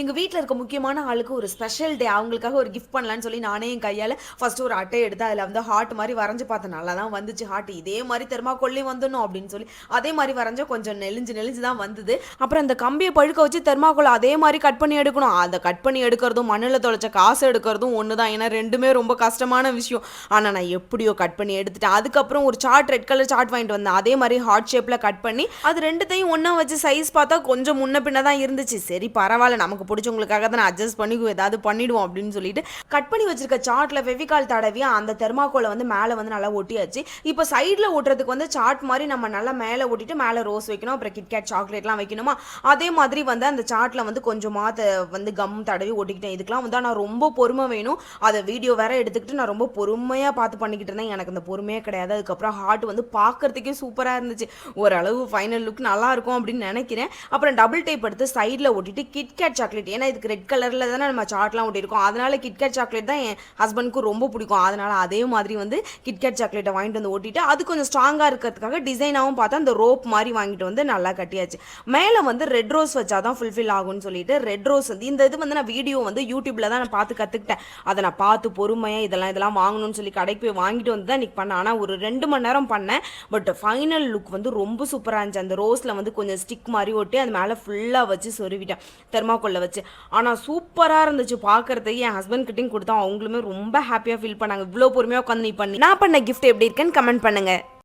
எங்கள் வீட்டில் இருக்க முக்கியமான ஆளுக்கு ஒரு ஸ்பெஷல் டே அவங்களுக்காக ஒரு கிஃப்ட் பண்ணலான்னு சொல்லி நானே என் கையால் ஃபஸ்ட்டு ஒரு அட்டை எடுத்து அதில் வந்து ஹார்ட் மாதிரி வரைஞ்சி பார்த்தேன். நல்லா தான் வந்துச்சு ஹார்ட் இதே மாதிரி தெர்மாக்கோல்லே வந்துடணும் அப்படின்னு சொல்லி. அதே மாதிரி வரைஞ்சா கொஞ்சம் நெளிஞ்சு நெளிஞ்சு தான் வந்தது. அப்புறம் அந்த கம்பியை பழுக்க வச்சு தெர்மாக்கோல் அதே மாதிரி கட் பண்ணி எடுக்கணும். அதை கட் பண்ணி எடுக்கிறதும் மண்ணில் தொலைச்ச காசு எடுக்கிறதும் ஒன்று தான் ஏன்னா ரெண்டுமே ரொம்ப கஷ்டமான விஷயம். ஆனால் நான் எப்படியோ கட் பண்ணி எடுத்துட்டேன். அதுக்கப்புறம் ஒரு சார்ட் ரெட் கலர் சார்ட் வாங்கிட்டு வந்தேன். அதே மாதிரி ஹார்ட் ஷேப்பில் கட் பண்ணி அது ரெண்டுத்தையும் ஒன்றா வச்சு சைஸ் பார்த்தா கொஞ்சம் முன்ன பின்ன தான் இருந்துச்சு. சரி பரவாயில்ல. நமக்கு பிடிச்சவங்களுக்காக தான் அட்ஜஸ்ட் பண்ணி ஏதாவது பண்ணிடுவோம் அப்படின்னு சொல்லிட்டு கட் பண்ணி வச்சிருக்க சார்ட்ல ஃபெவிகால் தடவி அந்த தெர்மாக்கோலை வந்து மேலே வந்து நல்லா ஒட்டியாச்சு. இப்போ சைடில் ஓட்டுறதுக்கு வந்து சார்ட் மாதிரி நம்ம நல்லா மேலே ஓட்டிட்டு மேலே ரோஸ் வைக்கணும். அப்புறம் கிட்கேட் சாக்லேட்லாம் வைக்கணுமா? அதே மாதிரி வந்து அந்த சார்ட்ல வந்து கொஞ்சமாக வந்து கம் தடவி ஓட்டிக்கிட்டேன் இதுக்கெல்லாம் வந்து நான் ரொம்ப பொறுமை வேணும். அதை வீடியோ வேற எடுத்துக்கிட்டு நான் ரொம்ப பொறுமையாக பார்த்து பண்ணிக்கிட்டு இருந்தேன். எனக்கு அந்த பொறுமையே கிடையாது. அதுக்கப்புறம் ஹார்ட் வந்து பார்க்கறதுக்கே சூப்பராக இருந்துச்சு. ஓரளவு ஃபைனல் லுக் நல்லா இருக்கும் அப்படின்னு நினைக்கிறேன். அப்புறம் டபுள் டைப் எடுத்து சைடில் ஓட்டிட்டு கிட்கேட் சாக்லேட் சாக்லேட். ஏன்னா இதுக்கு ரெட் கலரில் தானே நம்ம சார்ட்லாம் ஒட்டியிருக்கோம். அதனால கிட்கேட் சாக்லேட் தான் என் ஹஸ்பண்ட்க்கு ரொம்ப பிடிக்கும். அதனால் அதே மாதிரி வந்து கிட்கேட் சாக்லேட்டை வாங்கிட்டு வந்து ஒட்டிட்டு அது கொஞ்சம் ஸ்ட்ராங்காக இருக்கிறதுக்காக டிசைனாகவும் பார்த்தா அந்த ரோப் மாதிரி வாங்கிட்டு வந்து நல்லா கட்டியாச்சு. மேலே வந்து ரெட் ரோஸ் வச்சா தான் ஃபுல்ஃபில் ஆகும்னு சொல்லிட்டு ரெட் ரோஸ் வந்து இந்த இது வந்து நான் வீடியோ வந்து யூடியூப்ல தான் நான் பார்த்து கற்றுக்கிட்டேன் அதை நான் பார்த்து பொறுமையாக இதெல்லாம் இதெல்லாம் வாங்கணும்னு சொல்லி கடைக்கு போய் வாங்கிட்டு வந்து தான் இன்றைக்கி பண்ணேன். ஆனால் ஒரு ரெண்டு மணி நேரம் பண்ணேன். பட் ஃபைனல் லுக் வந்து ரொம்ப சூப்பராக இருந்துச்சு. அந்த ரோஸில் வந்து கொஞ்சம் ஸ்டிக் மாதிரி ஒட்டி அது மேலே ஃபுல்லாக வச்சு சொருவிட்டேன். தெர்மாக்கோலில் வச்சு. ஆனால் சூப்பராக இருந்துச்சு பார்க்குறதுக்கு என் ஹஸ்பண்ட் கிட்டையும் கொடுத்தா அவங்களுமே ரொம்ப ஹாப்பியாக ஃபீல் பண்ணாங்க. இவ்வளோ பொறுமையாக உட்காந்து நீ பண்ணி. நான் பண்ண கிஃப்ட் எப்படி இருக்குன்னு கமெண்ட் பண்ணுங்க.